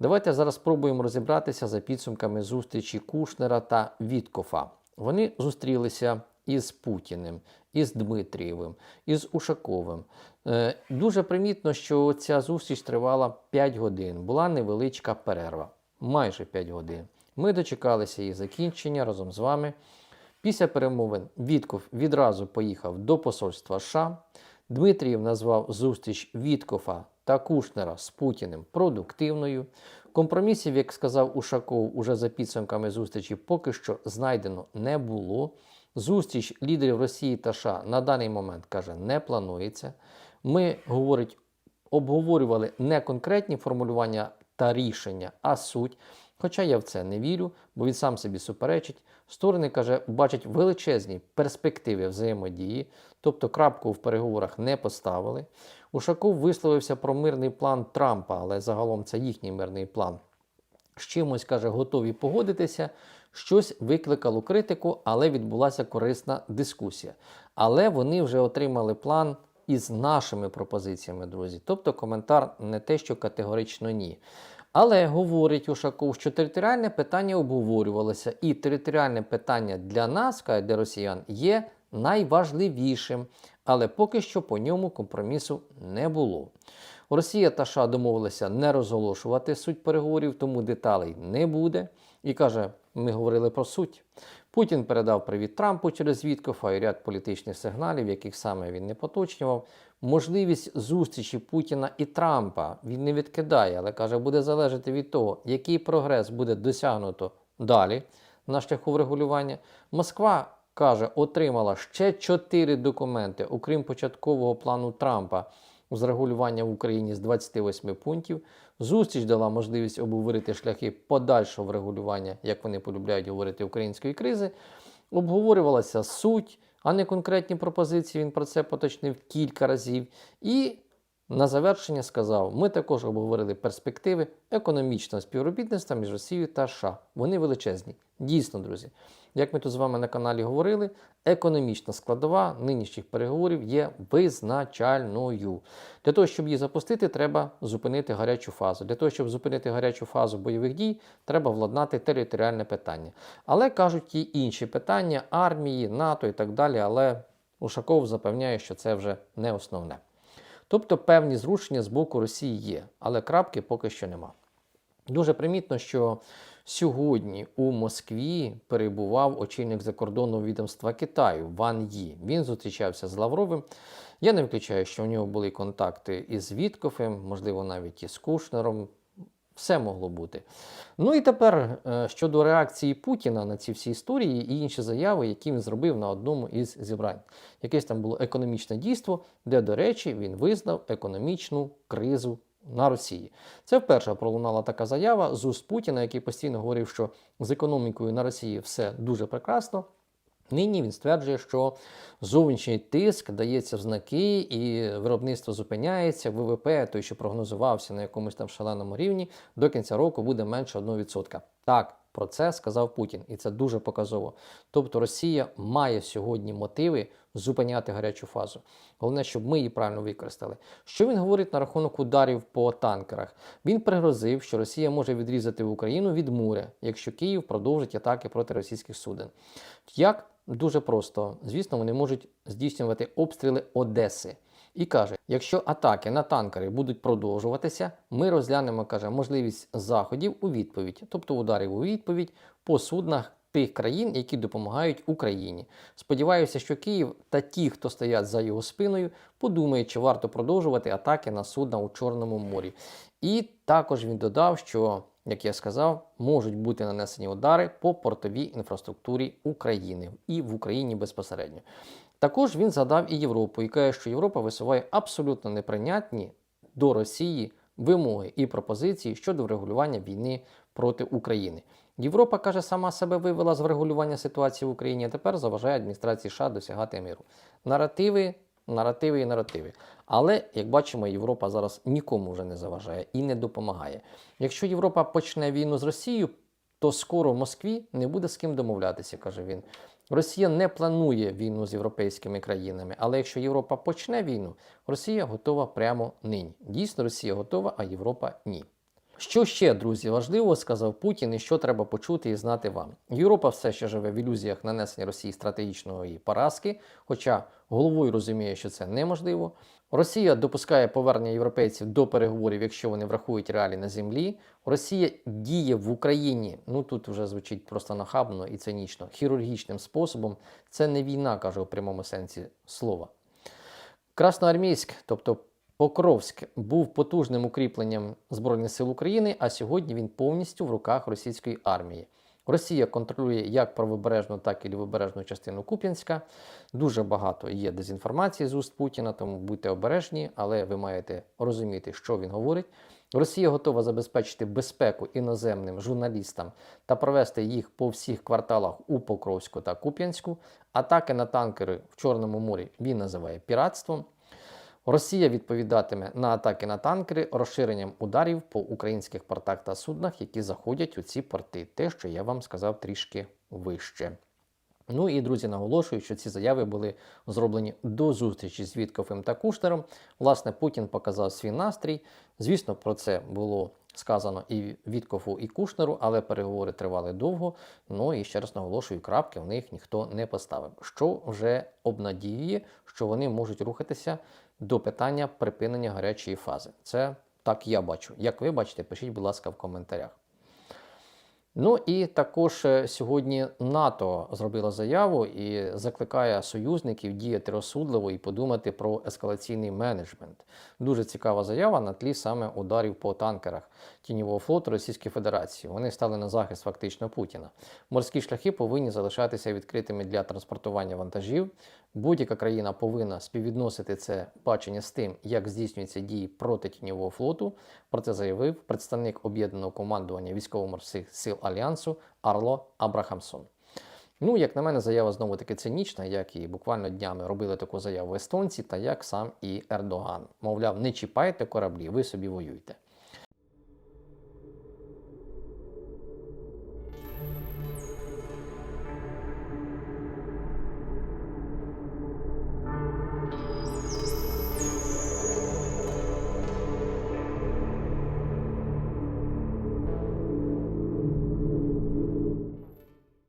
Давайте зараз спробуємо розібратися за підсумками зустрічі Кушнера та Віткофа. Вони зустрілися із Путіним, із Дмитрієвим, із Ушаковим. Е, Дуже примітно, що ця зустріч тривала 5 годин. Була невеличка перерва, майже 5 годин. Ми дочекалися її закінчення разом з вами. Після перемовин Вітков відразу поїхав до посольства США. Дмитрієв назвав зустріч Віткофа та Кушнера з Путіним продуктивною. Компромісів, як сказав Ушаков, уже за підсумками зустрічі поки що знайдено не було. Зустріч лідерів Росії та США на даний момент каже не планується. Ми говорить, обговорювали не конкретні формулювання та рішення, а суть. Хоча я в це не вірю, бо він сам собі суперечить. Сторони каже, бачать величезні перспективи взаємодії, тобто крапку в переговорах не поставили. Ушаков висловився про мирний план Трампа, але загалом це їхній мирний план. З чимось каже, готові погодитися. Щось викликало критику, але відбулася корисна дискусія. Але вони вже отримали план із нашими пропозиціями, друзі. Тобто коментар не те, що категорично ні. Але говорить Ушаков, що територіальне питання обговорювалося, і територіальне питання для нас, каже, для росіян, є найважливішим, але поки що по ньому компромісу не було. Росія та США домовилися не розголошувати суть переговорів, тому деталей не буде. І каже, ми говорили про суть. Путін передав привіт Трампу через Віткофа і ряд політичних сигналів, яких саме він не поточнював. Можливість зустрічі Путіна і Трампа він не відкидає, але каже, буде залежати від того, який прогрес буде досягнуто далі на шляху врегулювання. Москва каже, отримала ще чотири документи, окрім початкового плану Трампа з регулювання в Україні з 28 пунктів. Зустріч дала можливість обговорити шляхи подальшого врегулювання, як вони полюбляють говорити, української кризи. Обговорювалася суть, а не конкретні пропозиції. Він про це поточнив кілька разів. І на завершення сказав: ми також обговорили перспективи економічного співробітництва між Росією та США. Вони величезні. Дійсно, друзі. Як ми тут з вами на каналі говорили, економічна складова нинішніх переговорів є визначальною. Для того, щоб її запустити, треба зупинити гарячу фазу. Для того, щоб зупинити гарячу фазу бойових дій, треба владнати територіальне питання. Але кажуть і інші питання армії, НАТО і так далі. Але Ушаков запевняє, що це вже не основне. Тобто певні зрушення з боку Росії є, але крапки поки що нема. Дуже примітно, що сьогодні у Москві перебував очільник закордонного відомства Китаю Ван Ї. Він зустрічався з Лавровим. Я не виключаю, що у нього були контакти із Віткофем, можливо, навіть із Кушнером. Все могло бути. Ну і тепер е, щодо реакції Путіна на ці всі історії і інші заяви, які він зробив на одному із зібрань. Якесь там було економічне дійство, де, до речі, він визнав економічну кризу на Росії. Це вперше пролунала така заява з уст Путіна, який постійно говорив, що з економікою на Росії все дуже прекрасно. Нині він стверджує, що зовнішній тиск дається в знаки, і виробництво зупиняється. ВВП, той, що прогнозувався на якомусь там шаленому рівні, до кінця року буде менше 1%. Так, про це сказав Путін, і це дуже показово. Тобто Росія має сьогодні мотиви зупиняти гарячу фазу. Головне, щоб ми її правильно використали. Що він говорить на рахунок ударів по танкерах? Він пригрозив, що Росія може відрізати Україну від моря, якщо Київ продовжить атаки проти російських суден. Як? Дуже просто. Звісно, вони можуть здійснювати обстріли Одеси. І каже: якщо атаки на танкери будуть продовжуватися, ми розглянемо каже, можливість заходів у відповідь, тобто ударів у відповідь по суднах тих країн, які допомагають Україні. Сподіваюся, що Київ та ті, хто стоять за його спиною, подумають, чи варто продовжувати атаки на судна у Чорному морі. І також він додав, що. Як я сказав, можуть бути нанесені удари по портовій інфраструктурі України і в Україні безпосередньо. Також він згадав і Європу і каже, що Європа висуває абсолютно неприйнятні до Росії вимоги і пропозиції щодо врегулювання війни проти України. Європа каже, сама себе вивела з врегулювання ситуації в Україні, а тепер заважає адміністрації США досягати миру. Наративи, наративи і наративи. Але, як бачимо, Європа зараз нікому вже не заважає і не допомагає. Якщо Європа почне війну з Росією, то скоро в Москві не буде з ким домовлятися, каже він. Росія не планує війну з європейськими країнами, але якщо Європа почне війну, Росія готова прямо нині. Дійсно, Росія готова, а Європа ні. Що ще, друзі, важливо, сказав Путін, і що треба почути і знати вам. Європа все ще живе в ілюзіях нанесення Росії стратегічної поразки, хоча головою розуміє, що це неможливо. Росія допускає повернення європейців до переговорів, якщо вони врахують реалії на землі. Росія діє в Україні. Ну тут вже звучить просто нахабно і цинічно, хірургічним способом. Це не війна, каже у прямому сенсі слова. Красноармійськ, тобто Покровськ, був потужним укріпленням Збройних сил України, а сьогодні він повністю в руках російської армії. Росія контролює як правобережну, так і лівобережну частину Куп'янська. Дуже багато є дезінформації з уст Путіна, тому будьте обережні, але ви маєте розуміти, що він говорить. Росія готова забезпечити безпеку іноземним журналістам та провести їх по всіх кварталах у Покровську та Куп'янську. Атаки на танкери в Чорному морі він називає піратством. Росія відповідатиме на атаки на танкери розширенням ударів по українських портах та суднах, які заходять у ці порти. Те, що я вам сказав трішки вище. Ну і друзі, наголошую, що ці заяви були зроблені до зустрічі з Вітковим та Кушнером. Власне, Путін показав свій настрій. Звісно, про це було сказано і Віткову, і Кушнеру, але переговори тривали довго. Ну і ще раз наголошую, крапки в них ніхто не поставив. Що вже обнадіює, що вони можуть рухатися до питання припинення гарячої фази. Це так я бачу. Як ви бачите, пишіть, будь ласка, в коментарях. Ну і також е, сьогодні НАТО зробило заяву і закликає союзників діяти розсудливо і подумати про ескалаційний менеджмент. Дуже цікава заява на тлі саме ударів по танкерах тіньового флоту Російської Федерації. Вони стали на захист фактично Путіна. Морські шляхи повинні залишатися відкритими для транспортування вантажів. Будь-яка країна повинна співвідносити це бачення з тим, як здійснюються дії проти тіньового флоту. Про це заявив представник об'єднаного командування військово-морських сил Альянсу Арло Абрахамсон. Ну, як на мене, заява знову таки цинічна, як і буквально днями робили таку заяву естонці, та як сам і Ердоган. Мовляв, не чіпайте кораблі, ви собі воюйте.